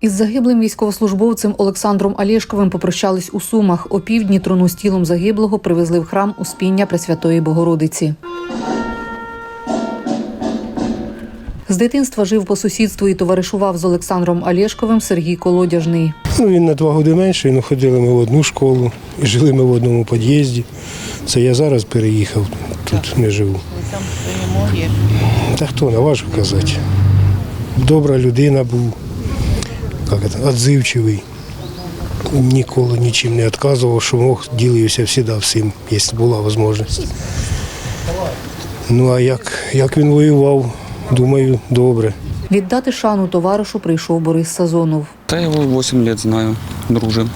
Із загиблим військовослужбовцем Олександром Алєшковим попрощались у Сумах. О півдні труну з тілом загиблого привезли в храм Успіння Пресвятої Богородиці. З дитинства жив по сусідству і товаришував з Олександром Алєшковим Сергій Колодяжний. Ну, він на два роки менший, ну ходили ми в одну школу жили ми в одному під'їзді. Це я зараз переїхав, тут не живу. Там Та хто не важко казати. Добра людина був, як це, відзивчивий. Ніколи нічим не відказував, що мог, ділився завжди всім, якщо була можливість. Ну а як, як він воював, думаю, добре. Віддати шану товаришу прийшов Борис Сазонов. Да я его 8 лет знаю, дружим.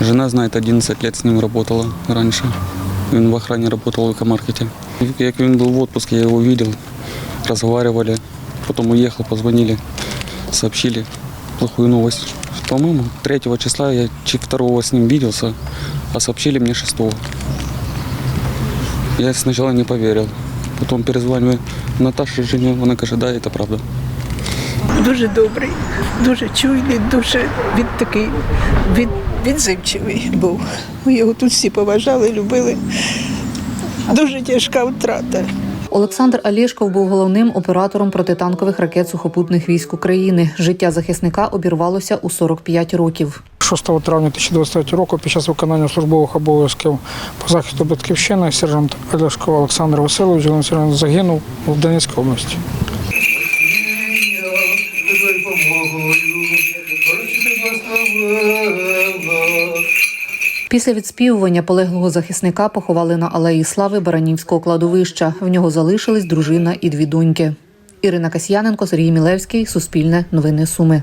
Жена знает, 11 лет с ним работала раньше. Он в охране работал в экомаркете. Как он был в отпуске, я его видел, разговаривали. Потом уехал, позвонили, сообщили плохую новость. По-моему, 3 числа я 2 с ним виделся, а сообщили мне 6 Я сначала не поверил. Потом перезваниваю Наташе, жене, она говорит, да, это правда. Дуже добрий, дуже чуйний, дуже він такий від, відзивчивий був. Ми його тут всі поважали, любили. Дуже тяжка втрата. Олександр Алєшков був головним оператором протитанкових ракет сухопутних військ України. Життя захисника обірвалося у 45 років. 6 травня 2023 року під час виконання службових обов'язків по захисту батьківщини сержант Олешков Олександр Васильович загинув в Донецькій області. Після відспівування полеглого захисника поховали на алеї слави Баранівського кладовища. В нього залишились дружина і дві доньки. Ірина Касьяненко, Сергій Мілевський, Суспільне, Новини Суми.